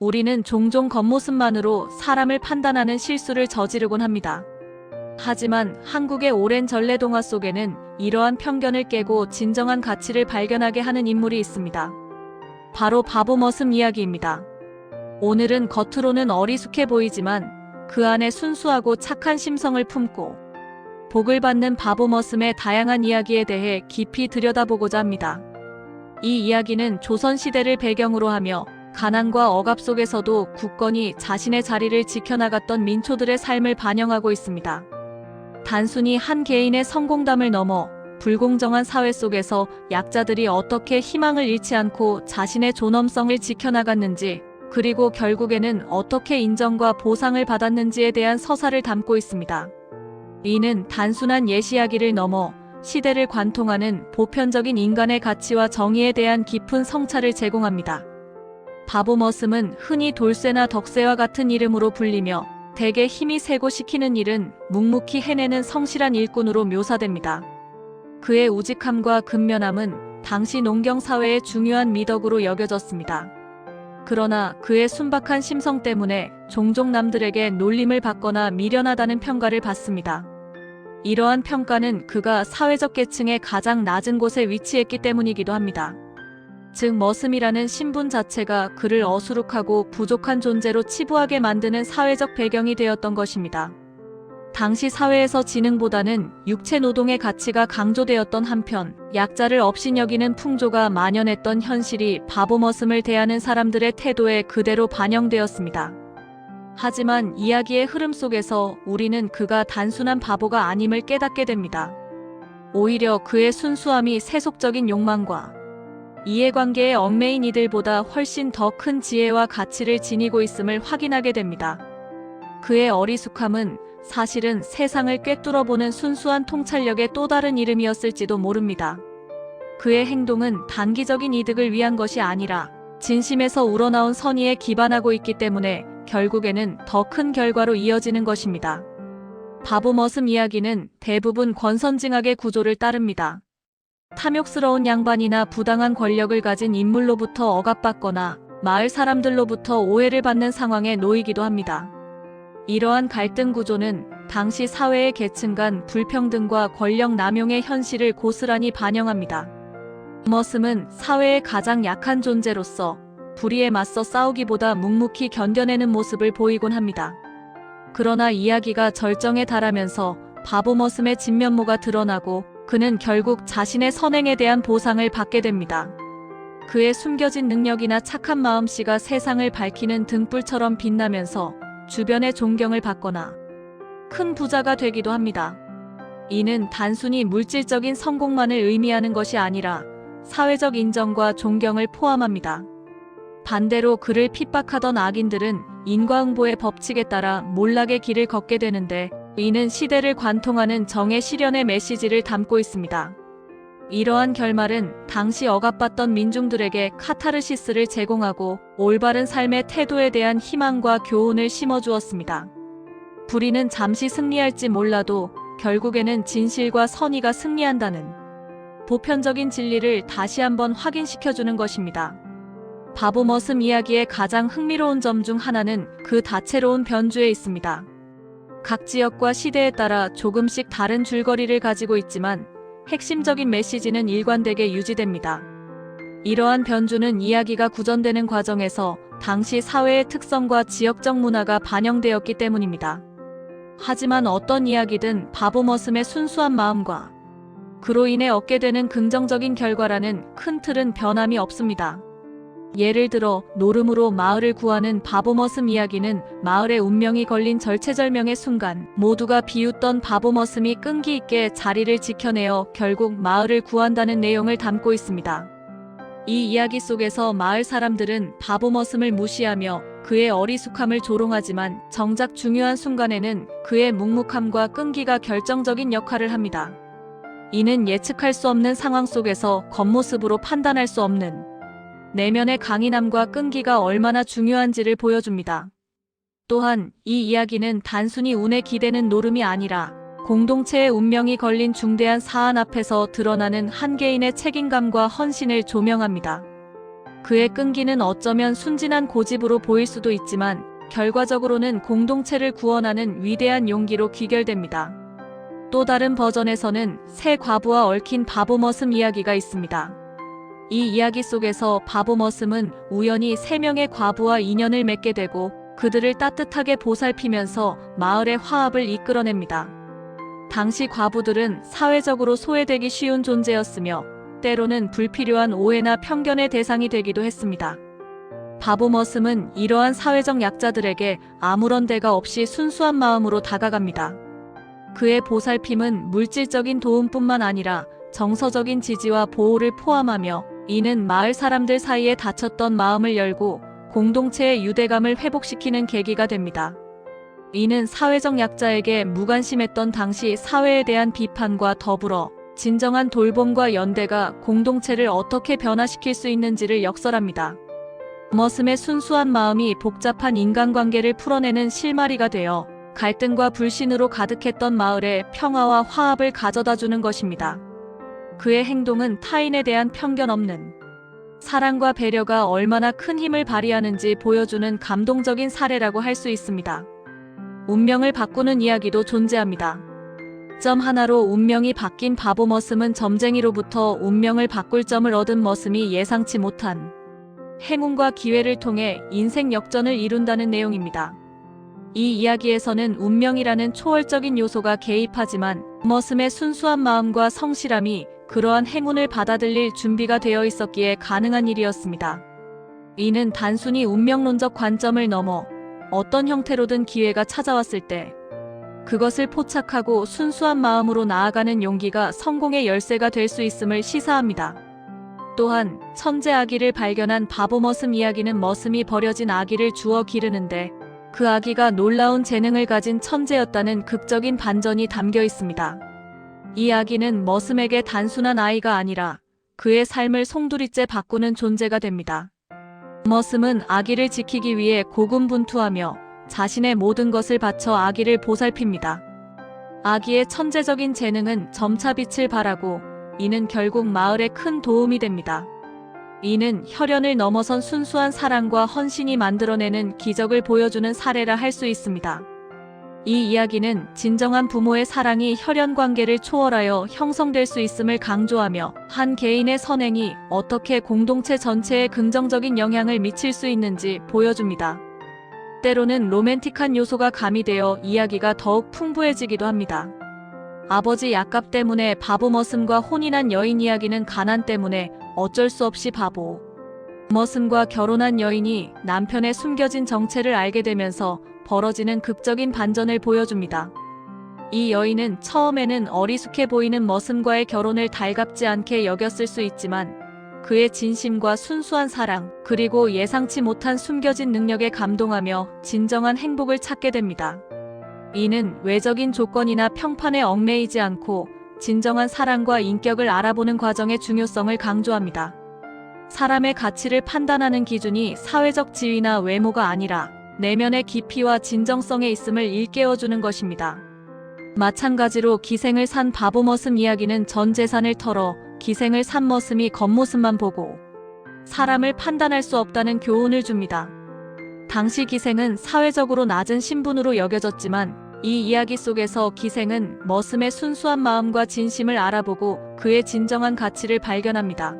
우리는 종종 겉모습만으로 사람을 판단하는 실수를 저지르곤 합니다. 하지만 한국의 오랜 전래동화 속에는 이러한 편견을 깨고 진정한 가치를 발견하게 하는 인물이 있습니다. 바로 바보 머슴 이야기입니다. 오늘은 겉으로는 어리숙해 보이지만 그 안에 순수하고 착한 심성을 품고 복을 받는 바보 머슴의 다양한 이야기에 대해 깊이 들여다보고자 합니다. 이 이야기는 조선시대를 배경으로 하며 가난과 억압 속에서도 굳건히 자신의 자리를 지켜나갔던 민초들의 삶을 반영하고 있습니다. 단순히 한 개인의 성공담을 넘어 불공정한 사회 속에서 약자들이 어떻게 희망을 잃지 않고 자신의 존엄성을 지켜나갔는지 그리고 결국에는 어떻게 인정과 보상을 받았는지에 대한 서사를 담고 있습니다. 이는 단순한 예시이야기를 넘어 시대를 관통하는 보편적인 인간의 가치와 정의에 대한 깊은 성찰을 제공합니다. 바보 머슴은 흔히 돌쇠나 덕새와 같은 이름으로 불리며 대개 힘이 세고 시키는 일은 묵묵히 해내는 성실한 일꾼으로 묘사됩니다. 그의 우직함과 근면함은 당시 농경 사회의 중요한 미덕으로 여겨졌습니다. 그러나 그의 순박한 심성 때문에 종종 남들에게 놀림을 받거나 미련하다는 평가를 받습니다. 이러한 평가는 그가 사회적 계층의 가장 낮은 곳에 위치했기 때문이기도 합니다. 즉 머슴이라는 신분 자체가 그를 어수룩하고 부족한 존재로 치부하게 만드는 사회적 배경이 되었던 것입니다. 당시 사회에서 지능보다는 육체 노동의 가치가 강조되었던 한편 약자를 업신여기는 풍조가 만연했던 현실이 바보 머슴을 대하는 사람들의 태도에 그대로 반영되었습니다. 하지만 이야기의 흐름 속에서 우리는 그가 단순한 바보가 아님을 깨닫게 됩니다. 오히려 그의 순수함이 세속적인 욕망과 이해관계에 얽매인 이들보다 훨씬 더 큰 지혜와 가치를 지니고 있음을 확인하게 됩니다. 그의 어리숙함은 사실은 세상을 꿰뚫어 보는 순수한 통찰력의 또 다른 이름이었을지도 모릅니다. 그의 행동은 단기적인 이득을 위한 것이 아니라 진심에서 우러나온 선의에 기반하고 있기 때문에 결국에는 더 큰 결과로 이어지는 것입니다. 바보 머슴 이야기는 대부분 권선징악의 구조를 따릅니다. 탐욕스러운 양반이나 부당한 권력을 가진 인물로부터 억압받거나 마을 사람들로부터 오해를 받는 상황에 놓이기도 합니다. 이러한 갈등 구조는 당시 사회의 계층 간 불평등과 권력 남용의 현실을 고스란히 반영합니다. 머슴은 사회의 가장 약한 존재로서 불의에 맞서 싸우기보다 묵묵히 견뎌내는 모습을 보이곤 합니다. 그러나 이야기가 절정에 달하면서 바보 머슴의 진면모가 드러나고 그는 결국 자신의 선행에 대한 보상을 받게 됩니다. 그의 숨겨진 능력이나 착한 마음씨가 세상을 밝히는 등불처럼 빛나면서 주변의 존경을 받거나 큰 부자가 되기도 합니다. 이는 단순히 물질적인 성공만을 의미하는 것이 아니라 사회적 인정과 존경을 포함합니다. 반대로 그를 핍박하던 악인들은 인과응보의 법칙에 따라 몰락의 길을 걷게 되는데 이는 시대를 관통하는 정의 실현의 메시지를 담고 있습니다. 이러한 결말은 당시 억압받던 민중들에게 카타르시스를 제공하고 올바른 삶의 태도에 대한 희망과 교훈을 심어주었습니다. 불의는 잠시 승리할지 몰라도 결국에는 진실과 선의가 승리한다는 보편적인 진리를 다시 한번 확인시켜주는 것입니다. 바보 머슴 이야기의 가장 흥미로운 점 중 하나는 그 다채로운 변주에 있습니다. 각 지역과 시대에 따라 조금씩 다른 줄거리를 가지고 있지만 핵심적인 메시지는 일관되게 유지됩니다. 이러한 변주는 이야기가 구전되는 과정에서 당시 사회의 특성과 지역적 문화가 반영되었기 때문입니다. 하지만 어떤 이야기든 바보 머슴의 순수한 마음과 그로 인해 얻게 되는 긍정적인 결과라는 큰 틀은 변함이 없습니다. 예를 들어 노름으로 마을을 구하는 바보 머슴 이야기는 마을의 운명이 걸린 절체절명의 순간 모두가 비웃던 바보 머슴이 끈기 있게 자리를 지켜내어 결국 마을을 구한다는 내용을 담고 있습니다. 이 이야기 속에서 마을 사람들은 바보 머슴을 무시하며 그의 어리숙함을 조롱하지만 정작 중요한 순간에는 그의 묵묵함과 끈기가 결정적인 역할을 합니다. 이는 예측할 수 없는 상황 속에서 겉모습으로 판단할 수 없는 내면의 강인함과 끈기가 얼마나 중요한지를 보여줍니다. 또한 이 이야기는 단순히 운에 기대는 노름이 아니라 공동체의 운명이 걸린 중대한 사안 앞에서 드러나는 한 개인의 책임감과 헌신을 조명합니다. 그의 끈기는 어쩌면 순진한 고집으로 보일 수도 있지만 결과적으로는 공동체를 구원하는 위대한 용기로 귀결됩니다. 또 다른 버전에서는 새 과부와 얽힌 바보 머슴 이야기가 있습니다. 이 이야기 속에서 바보 머슴은 우연히 세 명의 과부와 인연을 맺게 되고 그들을 따뜻하게 보살피면서 마을의 화합을 이끌어냅니다. 당시 과부들은 사회적으로 소외되기 쉬운 존재였으며 때로는 불필요한 오해나 편견의 대상이 되기도 했습니다. 바보 머슴은 이러한 사회적 약자들에게 아무런 대가 없이 순수한 마음으로 다가갑니다. 그의 보살핌은 물질적인 도움뿐만 아니라 정서적인 지지와 보호를 포함하며 이는 마을 사람들 사이에 닫혔던 마음을 열고 공동체의 유대감을 회복시키는 계기가 됩니다. 이는 사회적 약자에게 무관심했던 당시 사회에 대한 비판과 더불어 진정한 돌봄과 연대가 공동체를 어떻게 변화시킬 수 있는지를 역설합니다. 머슴의 순수한 마음이 복잡한 인간관계를 풀어내는 실마리가 되어 갈등과 불신으로 가득했던 마을에 평화와 화합을 가져다 주는 것입니다. 그의 행동은 타인에 대한 편견 없는 사랑과 배려가 얼마나 큰 힘을 발휘하는지 보여주는 감동적인 사례라고 할 수 있습니다. 운명을 바꾸는 이야기도 존재합니다. 점 하나로 운명이 바뀐 바보 머슴은 점쟁이로부터 운명을 바꿀 점을 얻은 머슴이 예상치 못한 행운과 기회를 통해 인생 역전을 이룬다는 내용입니다. 이 이야기에서는 운명이라는 초월적인 요소가 개입하지만 머슴의 순수한 마음과 성실함이 그러한 행운을 받아들일 준비가 되어 있었기에 가능한 일이었습니다. 이는 단순히 운명론적 관점을 넘어 어떤 형태로든 기회가 찾아왔을 때 그것을 포착하고 순수한 마음으로 나아가는 용기가 성공의 열쇠가 될 수 있음을 시사합니다. 또한 천재 아기를 발견한 바보 머슴 이야기는 머슴이 버려진 아기를 주워 기르는데 그 아기가 놀라운 재능을 가진 천재였다는 극적인 반전이 담겨 있습니다. 이 아기는 머슴에게 단순한 아이가 아니라 그의 삶을 송두리째 바꾸는 존재가 됩니다. 머슴은 아기를 지키기 위해 고군분투하며 자신의 모든 것을 바쳐 아기를 보살핍니다. 아기의 천재적인 재능은 점차 빛을 발하고 이는 결국 마을에 큰 도움이 됩니다. 이는 혈연을 넘어선 순수한 사랑과 헌신이 만들어내는 기적을 보여주는 사례라 할 수 있습니다. 이 이야기는 진정한 부모의 사랑이 혈연 관계를 초월하여 형성될 수 있음을 강조하며 한 개인의 선행이 어떻게 공동체 전체에 긍정적인 영향을 미칠 수 있는지 보여줍니다. 때로는 로맨틱한 요소가 가미되어 이야기가 더욱 풍부해지기도 합니다. 아버지 약값 때문에 바보 머슴과 혼인한 여인 이야기는 가난 때문에 어쩔 수 없이 바보. 머슴과 결혼한 여인이 남편의 숨겨진 정체를 알게 되면서 벌어지는 극적인 반전을 보여줍니다. 이 여인은 처음에는 어리숙해 보이는 머슴과의 결혼을 달갑지 않게 여겼을 수 있지만 그의 진심과 순수한 사랑, 그리고 예상치 못한 숨겨진 능력에 감동하며 진정한 행복을 찾게 됩니다. 이는 외적인 조건이나 평판에 얽매이지 않고 진정한 사랑과 인격을 알아보는 과정의 중요성을 강조합니다. 사람의 가치를 판단하는 기준이 사회적 지위나 외모가 아니라 내면의 깊이와 진정성에 있음을 일깨워주는 것입니다. 마찬가지로 기생을 산 바보 머슴 이야기는 전 재산을 털어 기생을 산 머슴이 겉모습만 보고 사람을 판단할 수 없다는 교훈을 줍니다. 당시 기생은 사회적으로 낮은 신분으로 여겨졌지만 이 이야기 속에서 기생은 머슴의 순수한 마음과 진심을 알아보고 그의 진정한 가치를 발견합니다.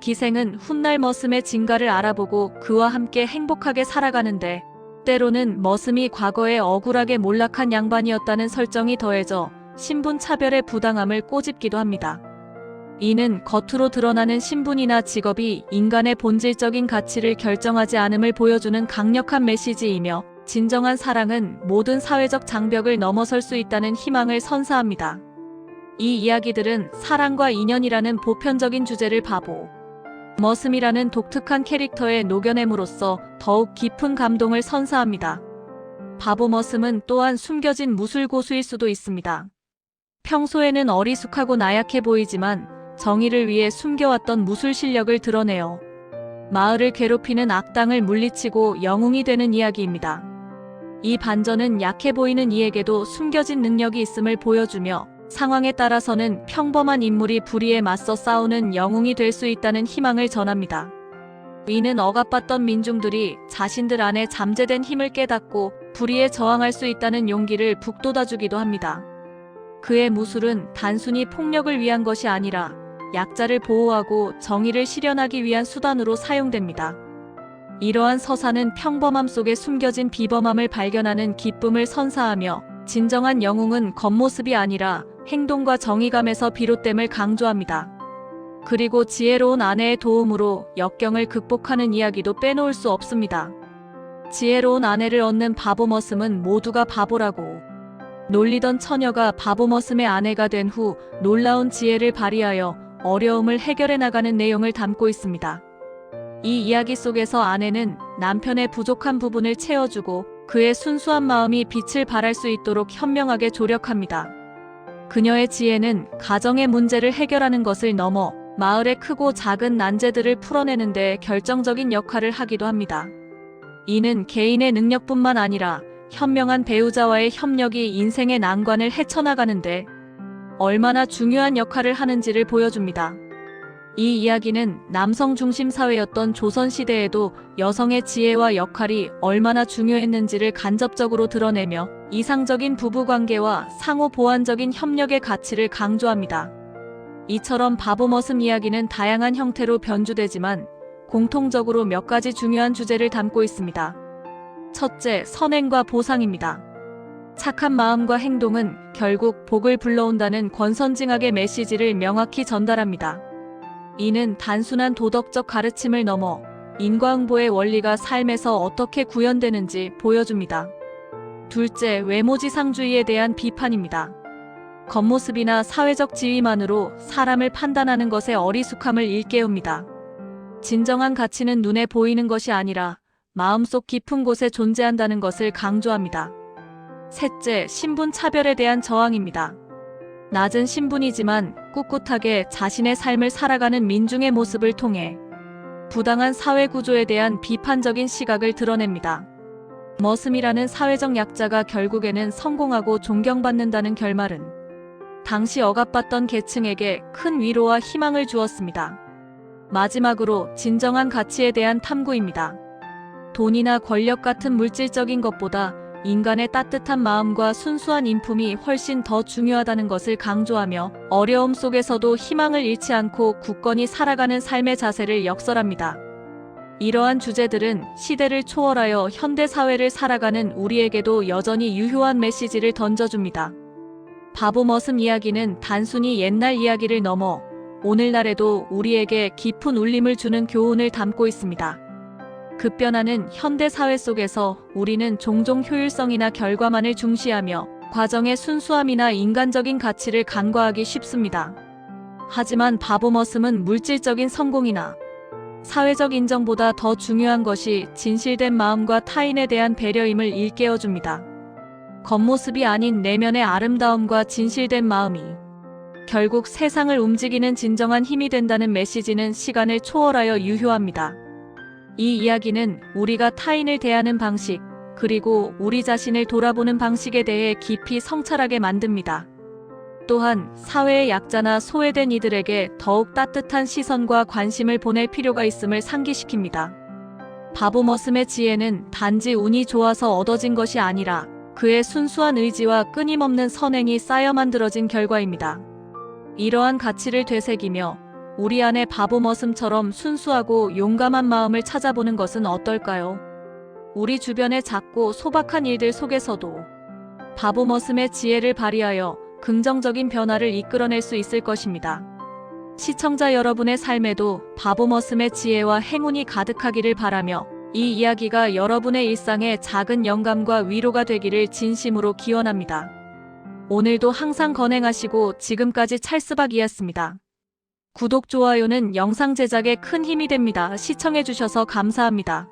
기생은 훗날 머슴의 진가를 알아보고 그와 함께 행복하게 살아가는데 때로는 머슴이 과거에 억울하게 몰락한 양반이었다는 설정이 더해져 신분 차별의 부당함을 꼬집기도 합니다. 이는 겉으로 드러나는 신분이나 직업이 인간의 본질적인 가치를 결정하지 않음을 보여주는 강력한 메시지이며 진정한 사랑은 모든 사회적 장벽을 넘어설 수 있다는 희망을 선사합니다. 이 이야기들은 사랑과 인연이라는 보편적인 주제를 바보, 머슴이라는 독특한 캐릭터에 녹여냄으로써 더욱 깊은 감동을 선사합니다. 바보 머슴은 또한 숨겨진 무술 고수일 수도 있습니다. 평소에는 어리숙하고 나약해 보이지만 정의를 위해 숨겨왔던 무술 실력을 드러내어 마을을 괴롭히는 악당을 물리치고 영웅이 되는 이야기입니다. 이 반전은 약해 보이는 이에게도 숨겨진 능력이 있음을 보여주며 상황에 따라서는 평범한 인물이 불의에 맞서 싸우는 영웅이 될 수 있다는 희망을 전합니다. 이는 억압받던 민중들이 자신들 안에 잠재된 힘을 깨닫고 불의에 저항할 수 있다는 용기를 북돋아주기도 합니다. 그의 무술은 단순히 폭력을 위한 것이 아니라 약자를 보호하고 정의를 실현하기 위한 수단으로 사용됩니다. 이러한 서사는 평범함 속에 숨겨진 비범함을 발견하는 기쁨을 선사하며 진정한 영웅은 겉모습이 아니라 행동과 정의감에서 비롯됨을 강조합니다. 그리고 지혜로운 아내의 도움으로 역경을 극복하는 이야기도 빼놓을 수 없습니다. 지혜로운 아내를 얻는 바보머슴은 모두가 바보라고. 놀리던 처녀가 바보머슴의 아내가 된 후 놀라운 지혜를 발휘하여 어려움을 해결해 나가는 내용을 담고 있습니다. 이 이야기 속에서 아내는 남편의 부족한 부분을 채워주고 그의 순수한 마음이 빛을 발할 수 있도록 현명하게 조력합니다. 그녀의 지혜는 가정의 문제를 해결하는 것을 넘어 마을의 크고 작은 난제들을 풀어내는 데 결정적인 역할을 하기도 합니다. 이는 개인의 능력뿐만 아니라 현명한 배우자와의 협력이 인생의 난관을 헤쳐나가는데 얼마나 중요한 역할을 하는지를 보여줍니다. 이 이야기는 남성 중심 사회였던 조선시대에도 여성의 지혜와 역할이 얼마나 중요했는지를 간접적으로 드러내며 이상적인 부부관계와 상호 보완적인 협력의 가치를 강조합니다. 이처럼 바보머슴 이야기는 다양한 형태로 변주되지만 공통적으로 몇 가지 중요한 주제를 담고 있습니다. 첫째, 선행과 보상입니다. 착한 마음과 행동은 결국 복을 불러온다는 권선징악의 메시지를 명확히 전달합니다. 이는 단순한 도덕적 가르침을 넘어 인과응보의 원리가 삶에서 어떻게 구현되는지 보여줍니다. 둘째, 외모지상주의에 대한 비판입니다. 겉모습이나 사회적 지위만으로 사람을 판단하는 것의 어리숙함을 일깨웁니다. 진정한 가치는 눈에 보이는 것이 아니라 마음속 깊은 곳에 존재한다는 것을 강조합니다. 셋째, 신분 차별에 대한 저항입니다. 낮은 신분이지만 꿋꿋하게 자신의 삶을 살아가는 민중의 모습을 통해 부당한 사회 구조에 대한 비판적인 시각을 드러냅니다. 머슴이라는 사회적 약자가 결국에는 성공하고 존경받는다는 결말은 당시 억압받던 계층에게 큰 위로와 희망을 주었습니다. 마지막으로 진정한 가치에 대한 탐구입니다. 돈이나 권력 같은 물질적인 것보다 인간의 따뜻한 마음과 순수한 인품이 훨씬 더 중요하다는 것을 강조하며 어려움 속에서도 희망을 잃지 않고 굳건히 살아가는 삶의 자세를 역설합니다. 이러한 주제들은 시대를 초월하여 현대 사회를 살아가는 우리에게도 여전히 유효한 메시지를 던져줍니다. 바보 머슴 이야기는 단순히 옛날 이야기를 넘어 오늘날에도 우리에게 깊은 울림을 주는 교훈을 담고 있습니다. 급변하는 현대 사회 속에서 우리는 종종 효율성이나 결과만을 중시하며 과정의 순수함이나 인간적인 가치를 간과하기 쉽습니다. 하지만 바보 머슴은 물질적인 성공이나 사회적 인정보다 더 중요한 것이 진실된 마음과 타인에 대한 배려임을 일깨워줍니다. 겉모습이 아닌 내면의 아름다움과 진실된 마음이 결국 세상을 움직이는 진정한 힘이 된다는 메시지는 시간을 초월하여 유효합니다. 이 이야기는 우리가 타인을 대하는 방식, 그리고 우리 자신을 돌아보는 방식에 대해 깊이 성찰하게 만듭니다. 또한 사회의 약자나 소외된 이들에게 더욱 따뜻한 시선과 관심을 보낼 필요가 있음을 상기시킵니다. 바보 머슴의 지혜는 단지 운이 좋아서 얻어진 것이 아니라 그의 순수한 의지와 끊임없는 선행이 쌓여 만들어진 결과입니다. 이러한 가치를 되새기며 우리 안에 바보 머슴처럼 순수하고 용감한 마음을 찾아보는 것은 어떨까요? 우리 주변의 작고 소박한 일들 속에서도 바보 머슴의 지혜를 발휘하여 긍정적인 변화를 이끌어낼 수 있을 것입니다. 시청자 여러분의 삶에도 바보 머슴의 지혜와 행운이 가득하기를 바라며 이 이야기가 여러분의 일상에 작은 영감과 위로가 되기를 진심으로 기원합니다. 오늘도 항상 건행하시고 지금까지 찰스박이었습니다. 구독, 좋아요는 영상 제작에 큰 힘이 됩니다. 시청해주셔서 감사합니다.